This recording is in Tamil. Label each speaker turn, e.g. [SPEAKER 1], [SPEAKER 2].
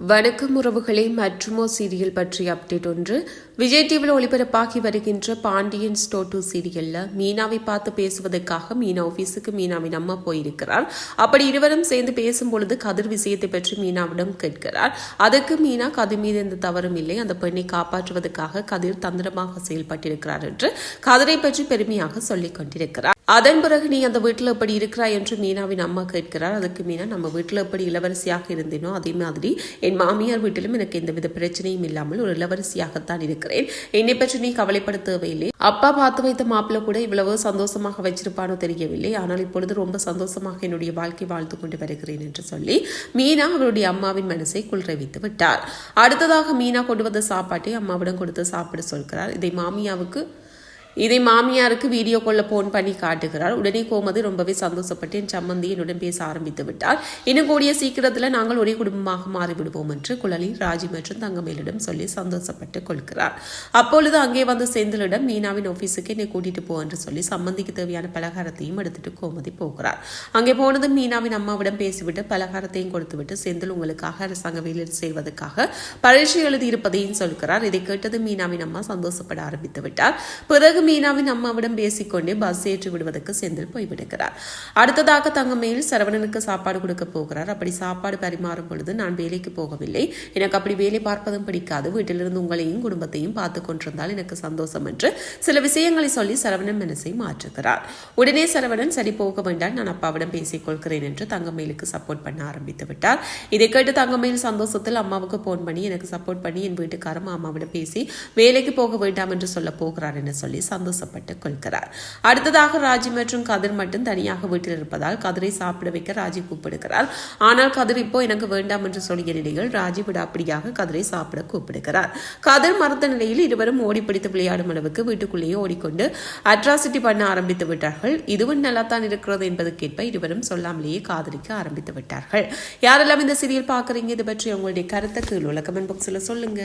[SPEAKER 1] வணக்கம் உறவுகளே மற்றுமோ சீரியல் பற்றிய அப்டேட் ஒன்று. விஜய் டிவியில் ஒளிபரப்பாகி வருகின்ற பாண்டியன் ஸ்டோ டூ சீரியல்ல மீனாவை பார்த்து பேசுவதற்காக மீனா ஆபீஸுக்கு மீனாவின் அம்மா போயிருக்கிறார் அப்படி இருவரும் சேர்ந்து பேசும் பொழுது கதிர் விஷயத்தை பற்றி மீனாவிடம் கேட்கிறார். அதற்கு மீனா கதிர் மீது எந்த தவறும் இல்லை. அந்த பெண்ணை காப்பாற்றுவதற்காக கதிர் தந்திரமாக செயல்பட்டிருக்கிறார் என்று கதிரை பற்றி பெருமையாக சொல்லிக் கொண்டிருக்கிறார். அதன் பிறகு நீ அந்த வீட்டில் எப்படி இருக்கிறாய் என்று மீனாவின் அம்மா கேட்கிறார். அதுக்கு மீனா நம்ம வீட்டில் எப்படி இளவரசியாக இருந்தேனோ அதே மாதிரி என் மாமியார் வீட்டிலும் எனக்கு எந்தவித பிரச்சனையும் இல்லாமல் ஒரு இளவரசியாகத்தான் இருக்கிறேன். என்னை பற்றி நீ கவலைப்பட தேவையில்லை. அப்பா பார்த்து வைத்த மாப்பிள்ள கூட இவ்வளவு சந்தோஷமாக வச்சிருப்பானோ தெரியவில்லை. ஆனால் இப்பொழுது ரொம்ப சந்தோஷமாக என்னுடைய வாழ்க்கை வாழ்த்து கொண்டு வருகிறேன் என்று சொல்லி மீனா அவருடைய அம்மாவின் மனசை குளிரவித்து விட்டார். அடுத்ததாக மீனா கொண்டு வந்த சாப்பாட்டை அம்மாவிடம் கொடுத்து சாப்பிட சொல்கிறார். இதை மாமியாவுக்கு இதை மாமியாருக்கு வீடியோ கால்ல போன் பண்ணி காட்டுகிறார். உடனே கோமதி ரொம்பவே சந்தோஷப்பட்டு என் சம்மந்தி என்னுடன் பேச ஆரம்பித்து விட்டார். இன்னும் கூடிய சீக்கிரத்தில் நாங்கள் ஒரே குடும்பமாக மாறிவிடுவோம் என்று குழலி ராஜி மற்றும் தங்கமேலிடம் சொல்லி சந்தோஷப்பட்டு கொள்கிறார். அப்பொழுது அங்கே வந்த செந்திலிடம் மீனாவின் ஆபீஸுக்கு என்னை கூட்டிட்டு போ என்று சொல்லி சம்மந்திக்கு தேவையான பலகாரத்தையும் எடுத்துட்டு கோமதி போகிறார். அங்கே போனதும் மீனாவின் அம்மாவிடம் பேசிவிட்டு பலகாரத்தையும் கொடுத்துவிட்டு செந்தில் உங்களுக்காக அரசாங்க வேலையில் செய்வதற்காக பரீட்சை எழுதி இருப்பதையும் சொல்கிறார். இதை கேட்டது மீனாவின் அம்மா சந்தோஷப்பட ஆரம்பித்து விட்டார். பிறகு மீனாவின் அம்மாவிடம் பேசிக்கொண்டே பஸ் ஏற்றி விடுவதற்கு செந்தில் போய்விடுகிறார். அடுத்ததாக தங்கமேல் சரவணனுக்கு சாப்பாடு கொடுக்க போகிறார். அப்படி சாப்பாடு பரிமாறும் பொழுது நான் வேலைக்கு போகவில்லை. எனக்கு அப்படி வேலை பார்ப்பதும் பிடிக்காது. வீட்டிலிருந்து உங்களையும் குடும்பத்தையும் பார்த்து கொண்டிருந்தால் எனக்கு சந்தோஷம் என்று சில விஷயங்களை சொல்லி சரவணன் மனசை மாற்றுகிறார். உடனே சரவணன் சரி போக வேண்டாம். நான் அப்பாவிடம் பேசிக் கொள்கிறேன் என்று தங்கமேலுக்கு சப்போர்ட் பண்ண ஆரம்பித்து விட்டார். இதை கேட்டு தங்கமேல் சந்தோஷத்தில் அம்மாவுக்கு போன் பண்ணி எனக்கு சப்போர்ட் பண்ணி என் வீட்டுக்காரம் அம்மாவிடம் பேசி வேலைக்கு போக வேண்டாம் என்று சொல்ல போகிறார் என சொல்லி சந்தோஷப்பட்டு கொள்கிறார் அடுத்ததாக ராஜி மற்றும் கதிர் மட்டும் தனியாக வீட்டில் இருப்பதால் கதிரை சாப்பிட வைக்க ராஜி கூப்பிடுகிறார். ஆனால் கதிர் இப்போ எனக்கு வேண்டாம் என்று சொல்லிய நிலையில் ராஜி விடாப்பிடியாக கதிரை சாப்பிட கூப்பிடுகிறார். கதிர் மறுத்த நிலையில் இருவரும் ஓடி பிடித்து விளையாடும் அளவுக்கு வீட்டுக்குள்ளேயே ஓடிக்கொண்டு அட்ராசிட்டி பண்ண ஆரம்பித்து விட்டார்கள். இதுவும் நல்லாத்தான் இருக்கிறது என்பதற்கேற்ப இருவரும் சொல்லாமலேயே காதலிக்க ஆரம்பித்து விட்டார்கள். யாரெல்லாம் இந்த சீரியல் பார்க்குறீங்க? இது பற்றி உங்களுடைய கருத்தை கீழ் உள்ள கமெண்ட் பாக்ஸில் சொல்லுங்க.